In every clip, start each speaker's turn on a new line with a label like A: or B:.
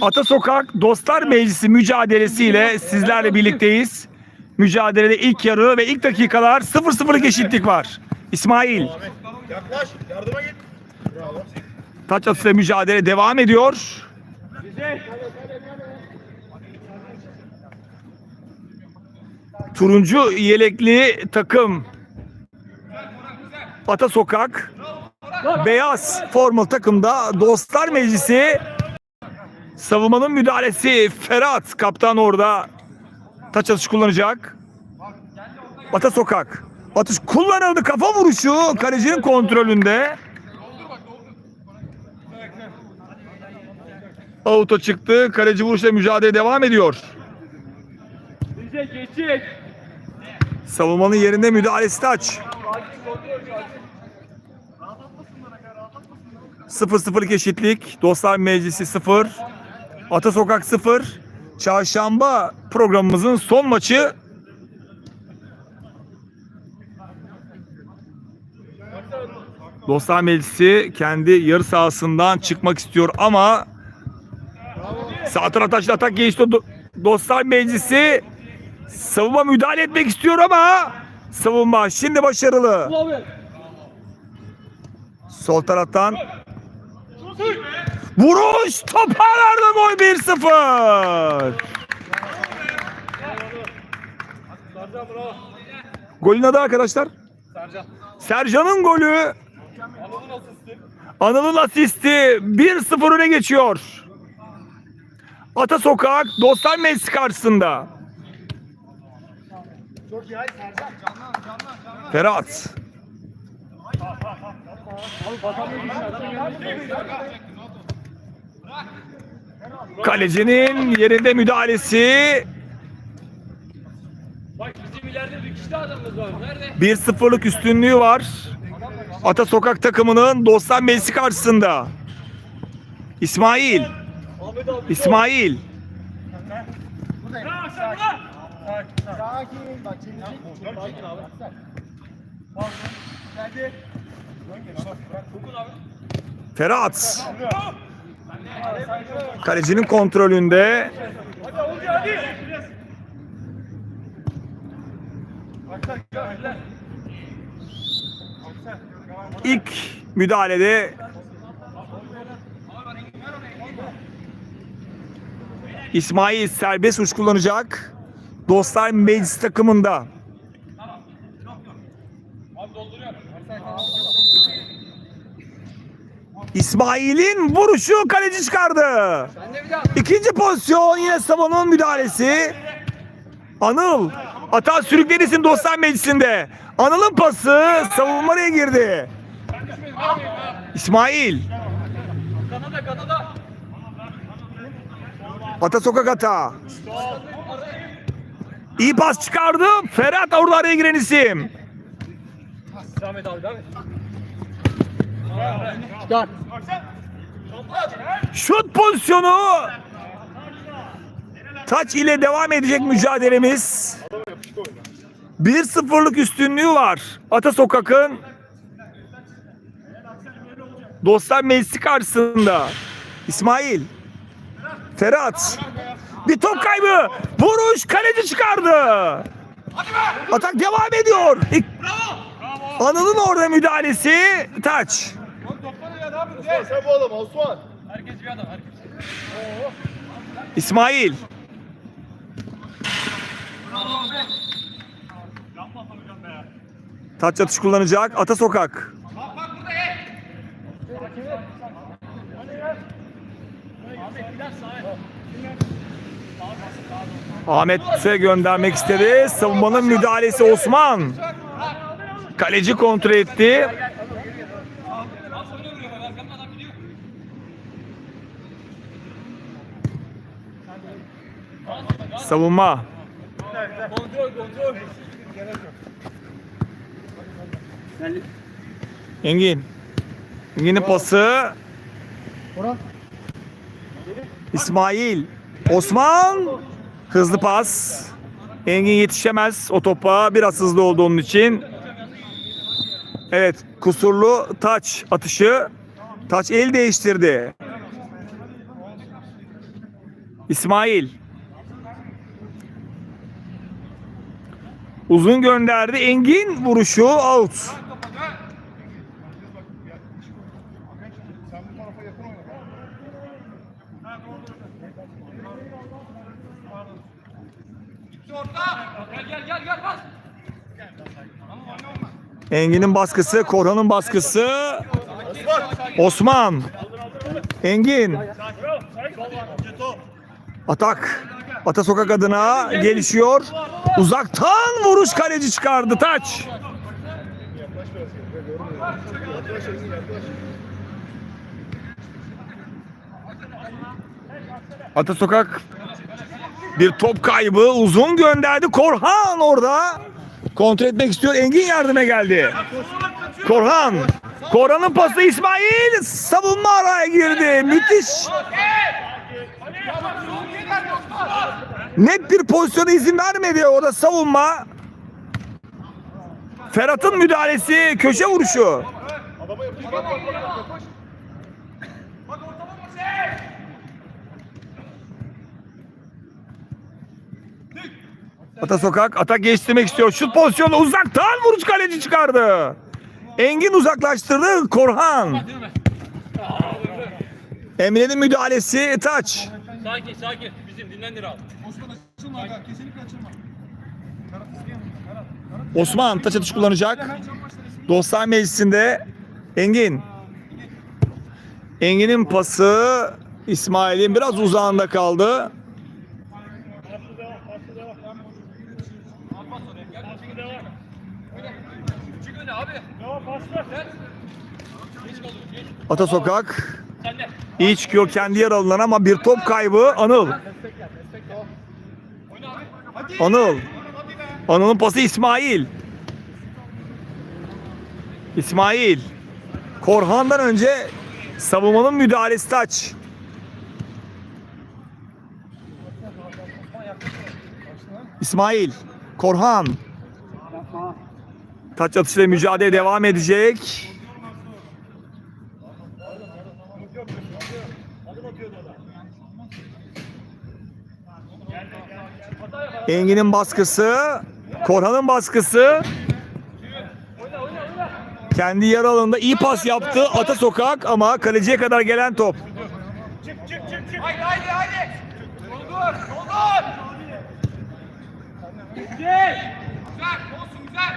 A: Ata Sokak Dostlar Meclisi mücadelesiyle sizlerle birlikteyiz. Mücadelede ilk yarı ve ilk dakikalar 0-0'lık eşitlik var. İsmail.
B: Yaklaş. Yardıma git.
A: Taç atışıyla mücadele devam ediyor. Turuncu yelekli takım Ata Sokak Beyaz formalı takımda Dostlar Meclisi savunmanın müdahalesi Ferhat kaptan orada taç atışı kullanacak. Ata Sokak atış kullanıldı kafa vuruşu kalecinin kontrolünde. Auto çıktı. Kaleci vuruşla mücadele devam ediyor. Savunmanın yerinde müdahalesi taç. 0-0'lık eşitlik. Dostlar Meclisi 0. Ata Sokak 0. Çarşamba programımızın son maçı. Dostlar Meclisi kendi yarı sahasından çıkmak istiyor ama sağ tarafta taşla atak geçti. Do- Dostlar Meclisi savunma müdahale etmek istiyor ama savunma şimdi başarılı. Sol taraftan vuruş toparlarda gol 1-0. Golün adı arkadaşlar?
C: Sercan.
A: Sercan'ın golü. Anıl'ın asisti 1-0 öne geçiyor. Ata Sokak Dostlar Meclisi karşısında. Ferhat. Kalecinin yerinde müdahalesi.
C: Bak bizim ileride bir kişi de adamımız var. Nerede?
A: 1-0'lık üstünlüğü var. Ata Sokak takımının Dostlar Meclisi karşısında. İsmail. İsmail. Ferhat. Kalecinin kontrolünde. İlk müdahalede İsmail serbest uç kullanacak. Dostlar Meclis takımında. İsmail'in vuruşu kaleci çıkardı. İkinci pozisyon yine Savun'un müdahalesi. Anıl hata sürüklerisin dostlar meclisinde. Anıl'ın pası savunmaya girdi. İsmail. Ata sokak hata. İyi pas çıkardı. Ferhat orada araya giren isim.
C: Devam et abi et.
A: Şut pozisyonu. Taç ile devam edecek mücadelemiz. 1-0'lık üstünlüğü var. Ata Sokak'ın Dostlar Meclisi karşısında. İsmail. Ferhat. Bir top kaybı. Vuruş kaleci çıkardı. Atak devam ediyor. İlk- Anıl'ın orada müdahalesi. Taç.
B: Osman sen bu adam Osman.
C: Herkes bir adam herkes.
A: İsmail. Taç atış kullanacak. Ata Sokak. Ahmet'e göndermek istedi. Savunmanın müdahalesi Osman. Kaleci kontrol etti. Savunma.
C: Kontrol kontrol.
A: Engin. Engin'in pası. İsmail. Osman. Hızlı pas. Engin yetişemez o topa. Biraz hızlı oldu onun için. Evet. Kusurlu taç atışı. Taç el değiştirdi. İsmail. Uzun gönderdi. Engin vuruşu out. Engin'in baskısı, Korhan'ın baskısı. Osman. Engin. Atak. Ata sokak adına gelişiyor. Uzaktan vuruş kaleci çıkardı. Taç. Ata sokak bir top kaybı uzun gönderdi. Korhan orada kontrol etmek istiyor. Engin yardıma geldi. Korhan. Korhan'ın pası İsmail. Savunma araya girdi. Müthiş. Net bir pozisyona izin vermedi orada savunma. Ferhat'ın müdahalesi köşe vuruşu. Ata Sokak atak geliştirmek istiyor. Şut pozisyonu uzaktan vuruş kaleci çıkardı. Engin uzaklaştırdı. Korhan. Emre'nin müdahalesi taç.
C: Sakin sakin. Bizim dinlendir abi.
B: Osman. Kesinlikle
A: taç atış kullanacak. Dostlar Meclisi'nde Engin. Engin'in pası İsmail'in biraz uzağında kaldı. Ata Sokak iyi çıkıyor kendi yer alınan ama bir top kaybı Anıl. Anıl. Anıl'ın pası İsmail. İsmail. Korhan'dan önce savunmanın müdahalesi taç. İsmail. Korhan. Taç atışıyla mücadele devam edecek. Engin'in baskısı, Korhan'ın baskısı. Kendi yer alanında iyi pas yaptı Ata Sokak ama kaleciye kadar gelen top.
C: Haydi haydi haydi. Doldur. Doldur. Güzel. Güzel. Olsun güzel.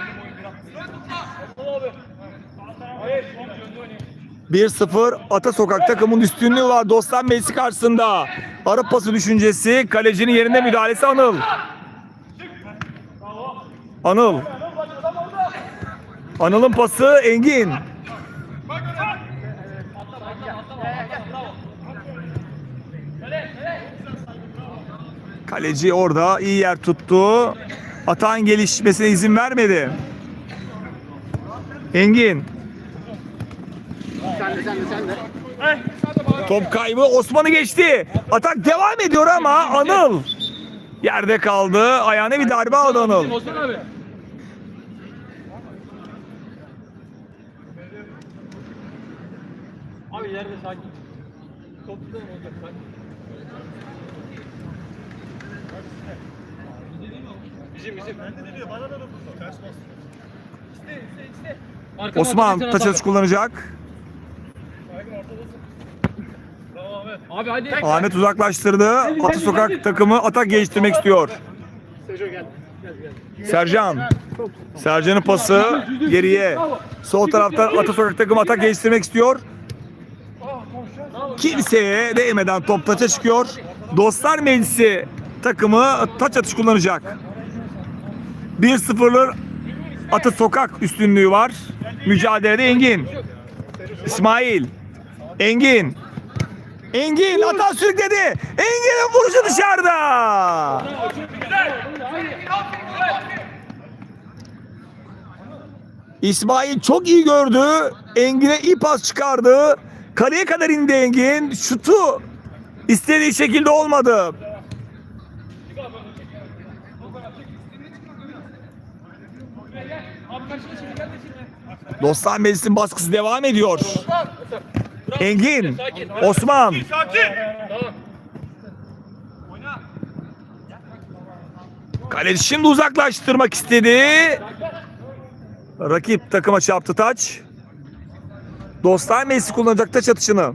C: Güzel tutma. abi. Hayır. Yönlü oynayın.
A: 1-0 Ata Sokak takımın üstünlüğü var Dostlar Meclisi karşısında. Arap pası düşüncesi, kalecinin yerinde müdahalesi Anıl. Anıl. Anıl'ın pası Engin. Kaleci orada iyi yer tuttu. Atağın gelişmesine izin vermedi. Engin. Top kaybı Osman'ı geçti. Atak devam ediyor ama Anıl yerde kaldı. Ayağına bir darbe aldı Anıl.
C: Osman abi. Abi ileride sakin. Top tutalım olacak sakin. Bizim bizim.
B: Ters bas.
C: Arkama
A: Osman
C: atacaksın,
A: taç
C: at
A: atış kullanacak.
C: Abi hadi.
A: Ahmet uzaklaştırdı. Atı Sokak takımı atak geliştirmek istiyor. Sercan. Sercan'ın pası geriye. Sol taraftan Ata Sokak takımı atak geliştirmek istiyor. Kimseye değmeden top taça çıkıyor. Dostlar Meclisi takımı taç atış kullanacak. 1-0'lı Atı Sokak üstünlüğü var. Mücadelede Engin. İsmail. Engin. Engin hata sürükledi. Engin'in vuruşu dışarıda. İsmail çok iyi gördü. Engin'e iyi pas çıkardı. Kaleye kadar indi Engin. Şutu istediği şekilde olmadı. Dostlar Meclisi'nin baskısı devam ediyor. Engin, Osman. Kaleci şimdi uzaklaştırmak istedi. Rakip takıma çarptı taç. Dostlar Messi kullanacak taç atışını.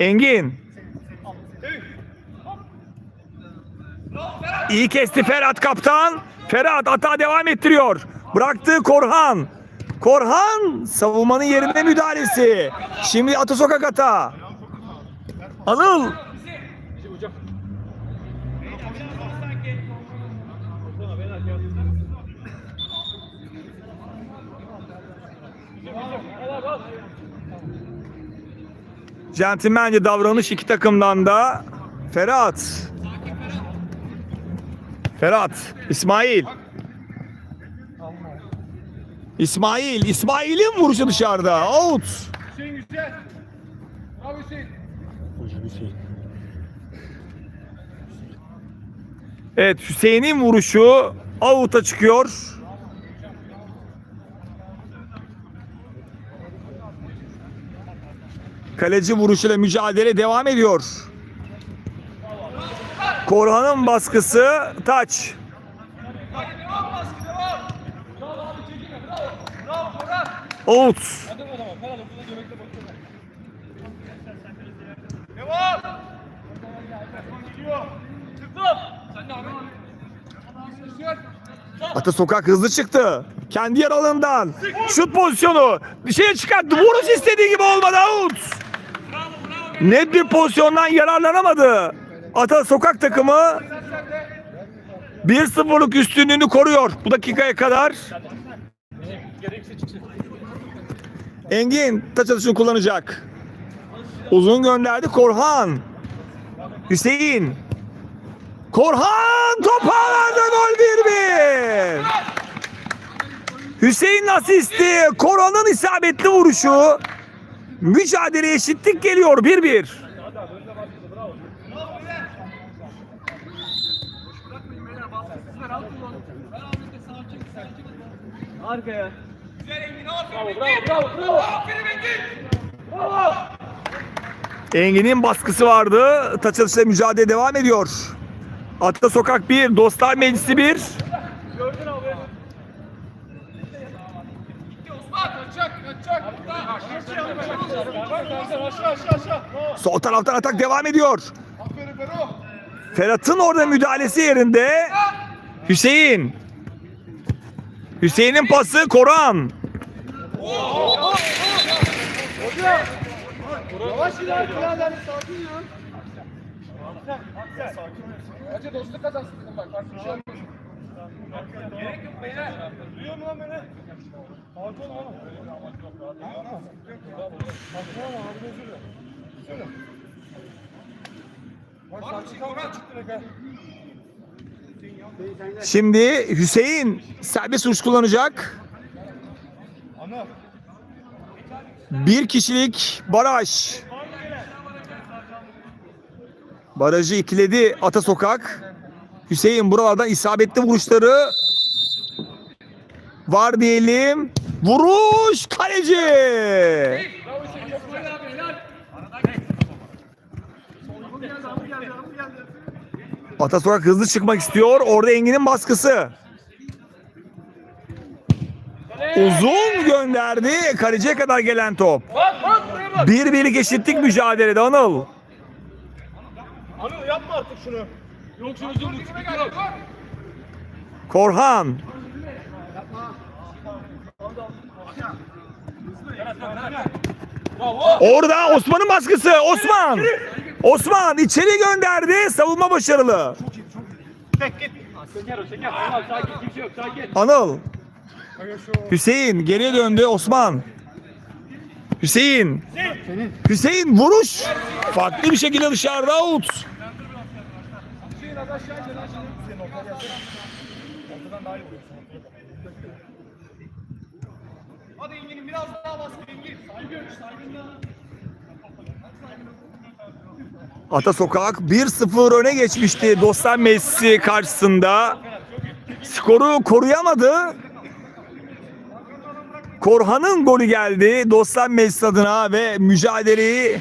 A: Engin. İyi kesti Ferhat kaptan. Ferhat atağa devam ettiriyor. Bıraktı Korhan. Korhan savunmanın yerine müdahalesi. Şimdi Ata Sokak ata. Anıl. Centilmence davranış iki takımdan da. Ferhat. Ferhat. İsmail. İsmail. İsmail'in vuruşu dışarıda. Out. Evet Hüseyin'in vuruşu out'a çıkıyor. Kaleci vuruşuyla mücadele devam ediyor. Korhan'ın baskısı taç. Out.
C: Hadi o zaman. Ferhat burada göbekte bakıyor.
B: Devam.
C: Tıktım. Sen de abi. Güzel.
A: Ata Sokak hızlı çıktı. Kendi yer alanından. Şut pozisyonu. Dışarı çıkarttı. Vuruş istediği gibi olmadı. Out. Net bir pozisyondan yararlanamadı. Ata Sokak takımı 1-0'lık üstünlüğünü koruyor bu dakikaya kadar. Engin taç atışını kullanacak. Uzun gönderdi Korhan. Hüseyin. Korhan top ağlarda gol 1-1. Hüseyin asisti. Korhan'ın isabetli vuruşu. Mücadele eşitlik geliyor 1-1.
C: Arkaya. Bravo bravo bravo bravo. Bravo.
A: Engin'in baskısı vardı. Taç atışıyla mücadele devam ediyor. Atta Sokak 1, Dostlar Meclisi 1.
C: Gördün abi.
A: Sol taraftan atak devam ediyor. Ferhat'ın orada müdahalesi yerinde. Hüseyin. Hüseyin'in pası Koran.
B: Yavaş ilerle birader. Sakin ya.
C: Hacı dostluk kazansın dedim bak. Bak bir şey olmaz. Gerek yok beyler.
B: Duyuyor musun lan beni? Pardon oğlum. Saçmalama abi özür dilerim. Söyle. Bak sakin ha.
A: Şimdi Hüseyin serbest vuruş kullanacak.
B: Ana.
A: Bir kişilik baraj. Barajı ikiledi Ata Sokak. Hüseyin buralardan isabetli vuruşları var diyelim. Vuruş kaleci.
C: Bravo Hüseyin. Çok güzel abi helal.
A: Ata Sokak hızlı çıkmak istiyor. Orada Engin'in baskısı. Uzun gönderdi. Kaleciye kadar gelen top. Bir birlik eşitlik mücadelede Anıl.
B: Anıl yapma artık şunu.
C: Yok şu uzun.
A: Korhan. Orada Osman'ın baskısı. Osman. Osman içeri gönderdi. Savunma başarılı. Anıl. Hüseyin geriye döndü. Osman. Hüseyin. Hüseyin vuruş. Farklı bir şekilde dışarıda out.
B: Daha. Hadi Engin'im biraz daha baskı Engin. Saygın. Saygın
A: Ata Sokak 1-0 öne geçmişti Dostlar Messi karşısında. Skoru koruyamadı. Korhan'ın golü geldi Dostlar Meclisi adına ve mücadeleyi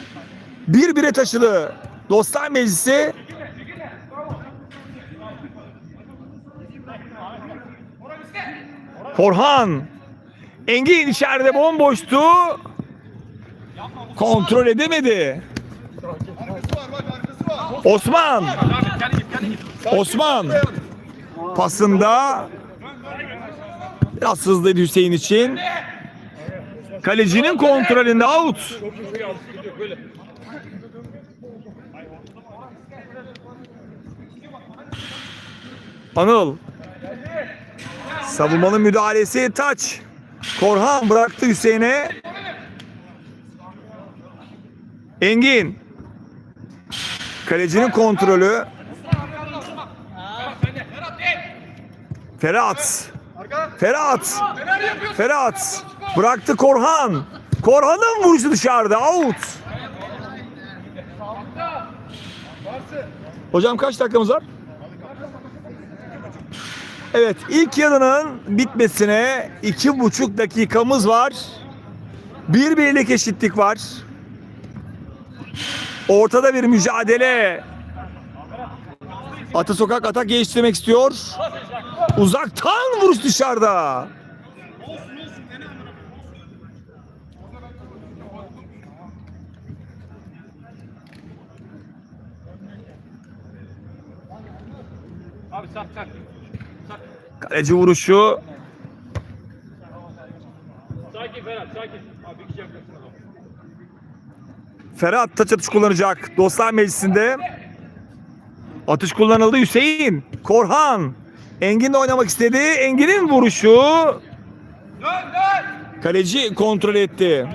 A: bir bire taşıdı. Dostlar Meclisi Korhan Engin içeride bomboştu. Kontrol edemedi. Osman. Osman pasında biraz hızlıydı Hüseyin için. Kalecinin kontrolünde out. Anıl. Savunmanın müdahalesi taç. Korhan bıraktı Hüseyin'e. Engin. Kalecinin kontrolü. Ferhat. Ferhat. Ferhat. Bıraktı Korhan. Korhan'ın vuruşu dışarıda. Out. Hocam kaç dakikamız var? Evet ilk yarının bitmesine iki buçuk dakikamız var. Bir birlik eşitlik var. Ortada bir mücadele. Ata Sokak atak geliştirmek istiyor. Uzaktan vuruş dışarıda. Kaleci vuruşu.
C: Sakin Ferhat sakin. Abi bir kişi yaklaşsın.
A: Ferhat taç atış kullanacak. Dostlar Meclisi'nde. Atış kullanıldı Hüseyin. Korhan. Engin de oynamak istedi. Engin'in vuruşu. Kaleci kontrol etti.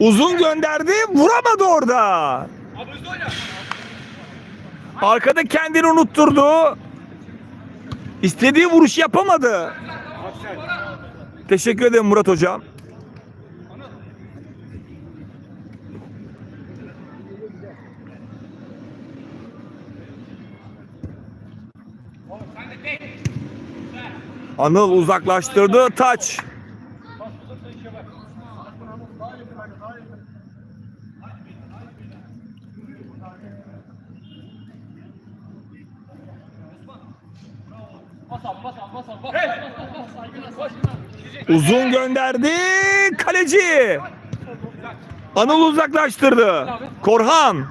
A: Uzun gönderdi. Vuramadı orada. Arkada kendini unutturdu. İstediği vuruşu yapamadı. Teşekkür ederim Murat Hocam. Anıl uzaklaştırdı. Taç. Uzun gönderdi. Kaleci. Anıl uzaklaştırdı. Korhan.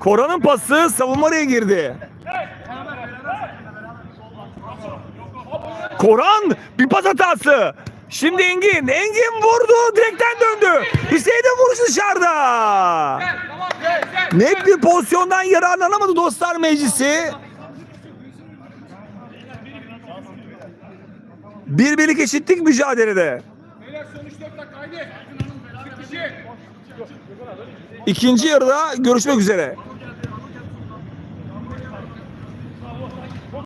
A: Korhan'ın pası savunma araya girdi. Korhan bir pas hatası. Şimdi Engin. Engin vurdu. Direkten döndü. Hüseyin'in vuruşu dışarıda. Net bir pozisyondan yararlanamadı dostlar meclisi. Bir birlik eşitlik mücadelede.
C: Beyler son 3-4 dakika haydi. Bir kişi.
A: İkinci yarıda görüşmek üzere.